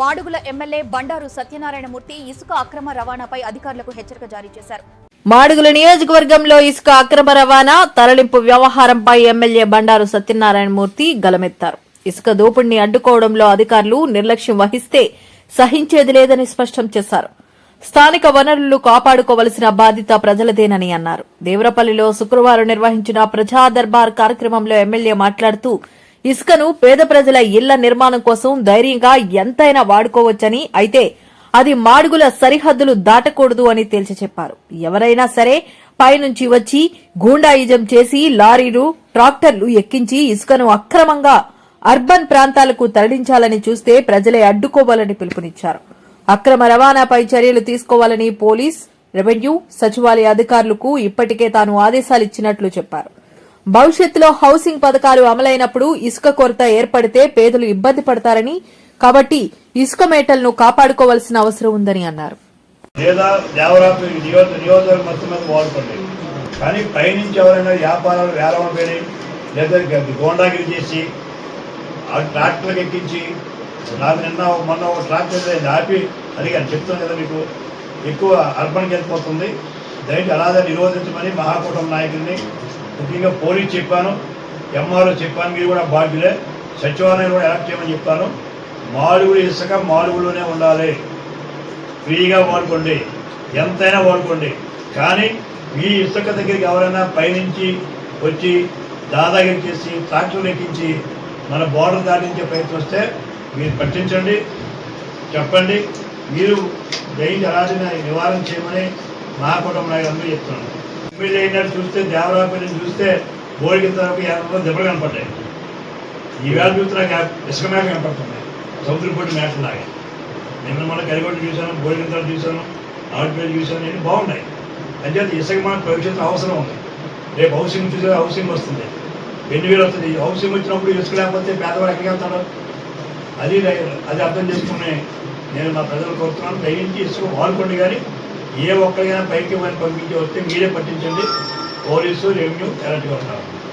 Madugula MLA Bandaru Satyanarayana Murthy ఇసుక అక్రమ రవాణాపై అధికారులకు హెచ్చరిక జారీ చేశారు. మాడుగుల నియోజకవర్గంలో ఇసుక అక్రమ రవాణా తరలింపు వ్యవహారంపై ఎమ్మెల్యే బండారు సత్యనారాయణమూర్తి గలమెత్తారు. ఇసుక దోపిడిని అడ్డుకోవడంలో అధికారులు నిర్లక్ష్యం వహిస్తే సహించేది లేదని స్పష్టం చేశారు. స్థానిక వనరులు కాపాడుకోవలసిన బాధ్యత ప్రజలదేనని అన్నారు. దేవరపల్లిలో శుక్రవారం నిర్వహించిన ప్రజా దర్బార్ కార్యక్రమంలో ఎమ్మెల్యే మాట్లాడుతూ ఇసుకను పేద ప్రజల ఇళ్ళ నిర్మాణం కోసం ధైర్యంగా ఎంతైనా వాడుకోవచ్చని అయితే అది మాడుగుల సరిహద్దులు దాటకూడదు అని తేల్చి చెప్పారు. ఎవరైనా సరే పైనుంచి వచ్చి గూండాయిజం చేసి లారీలు ట్రాక్టర్లు ఎక్కించి ఇసుకను అక్రమంగా అర్బన్ ప్రాంతాలకు తరలించాలని చూస్తే ప్రజలే అడ్డుకోవాలని పిలుపునిచ్చారు. అక్రమ రవాణాపై చర్యలు తీసుకోవాలని పోలీస్ రెవెన్యూ సచివాలయ అధికారులకు ఇప్పటికే తాను ఆదేశాలిచ్చినట్లు చెప్పారు. భవిష్యత్తులో హౌసింగ్ పథకాలు అమలైనప్పుడు ఇసుక కొరత ఏర్పడితే పేదలు ఇబ్బంది పడతారని కాబట్టి ఇసుక మేటలను కాపాడుకోవాల్సిన అవసరం ఉందని అన్నారు. కానీ పైనుంచి ఎవరైనా వ్యాపారాలు వేలం పెడి లేదా గోండాగిరి చేసి ఆ ట్రాక్టర్కి ఎక్కించి నాకు నిన్న మొన్న ఒక ట్రాక్టర్ ఆపి అడిగాను. చెప్తాను కదా మీకు ఎక్కువ అర్బన్కి వెళ్ళిపోతుంది. దయచేసి అలాగే నిరోధించమని మహాకూటమి నాయకుడిని ముఖ్యంగా పోలీస్ చెప్పాను ఎంఆర్ఓ చెప్పాను మీరు కూడా బాధ్యులే. సచివాలయం కూడా యాక్ట్ చేయమని చెప్పాను మాడుగులు ఇసుక మాడుగులోనే ఉండాలి. ఫ్రీగా వాడుకోండి. ఎంతైనా వాడుకోండి. కానీ మీ ఇసుక దగ్గరికి ఎవరైనా పైనుంచి వచ్చి దాదాగిరి చేసి ట్రాక్టర్లు ఎక్కించి మన బోర్డర్ దాటించే ప్రయత్నం వస్తే మీరు పట్టించండి. చెప్పండి. మీరు దయించి అలాంటి నివారణ చేయమని మా కుటుంబ నాయకులందరూ చెప్తున్నాను ఎమ్మెల్యే అయినట్టు చూస్తే దేవరాపల్లి చూస్తే బోడికి తరపు యాభై దెబ్బలు కనపడ్డాయి. ఈవేళ చూస్తే నాకు ఇసుక మేక కనపడుతున్నాయి. సముద్రపూటి మేకలాగా. నిన్న మన కరిగొట్టు చూశాను బోడిగింతలు చూశాను ఆవిడపేరు చూశాను ఇవి బాగున్నాయి. అంచేత ఇసుక మన భవిష్యత్తు అవసరం ఉంది. రేపు హౌసింగ్ చూసే హౌసింగ్ వస్తుంది. ఎన్ని వేలు వస్తుంది? హౌసింగ్ వచ్చినప్పుడు ఇసుక లేకపోతే పేదవాడు ఎక్కడికి వెళ్తాడు అది అది అర్థం చేసుకుని నేను మా ప్రజలు కోరుతున్నాను. దయించి ఇసుక వాడుకోండి కానీ ఏ ఒక్కరికైనా పైకి పంపించి వస్తే మీరే పట్టించండి. పోలీసు రెవెన్యూ ఎలాంటివి ఉంటారు